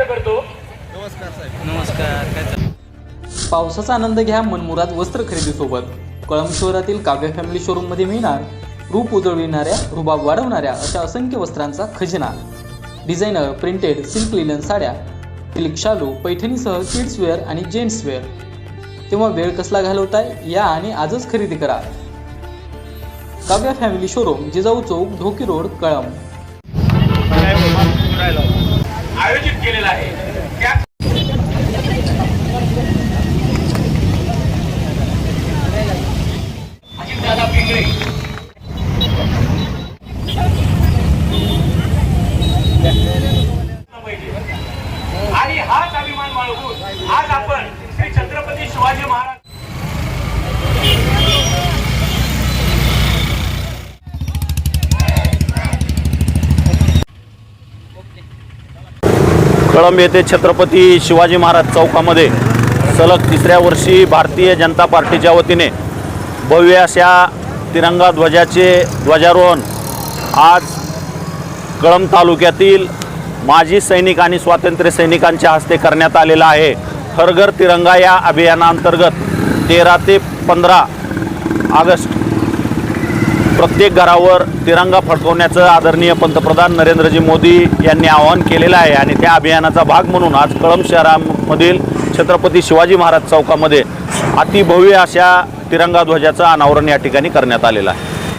व्यक्त करतो. नमस्कार काय? पावसाचा आनंद घ्या मनमुराद वस्त्र खरेदीसोबत कळंब शहरातील काव्य फॅमिली शोरूममध्ये मिळणार रूप उजळविणाऱ्या रुबाब वाढवणाऱ्या अशा असंख्य वस्त्रांचा खजिना. डिझायनर प्रिंटेड सिल्क लिलन साड्या सिल्क शालू पैठणीसह किड्स वेअर आणि जेंट्स वेअर तेव्हा वेळ कसला घालवताय? या आणि आजच खरेदी करा. काव्य फॅमिली शोरूम जिजाऊ चौक ढोकी रोड कळंब आयोजित केलेला आहे त्या अजितदादा पिंगळे आणि आज आपण श्री छत्रपती शिवाजी महाराज कळंब येथे छत्रपती शिवाजी महाराज चौकामध्ये सलग तिसऱ्या वर्षी भारतीय जनता पार्टीच्या वतीने भव्य अशा तिरंगा ध्वजाचे ध्वजारोहण आज कळंब तालुक्यातील माजी सैनिक आणि स्वातंत्र्य सैनिकांच्या हस्ते करण्यात आलेला आहे. हर घर तिरंगा या अभियानाअंतर्गत तेरा ते पंधरा ऑगस्ट प्रत्येक घरावर तिरंगा फडकवण्याचं आदरणीय पंतप्रधान नरेंद्रजी मोदी यांनी आवाहन केलेलं आहे आणि त्या अभियानाचा भाग म्हणून आज कळंब शहरामधील छत्रपती शिवाजी महाराज चौकामध्ये अतिभव्य अशा तिरंगा ध्वजाचं अनावरण या ठिकाणी करण्यात आलेलं आहे.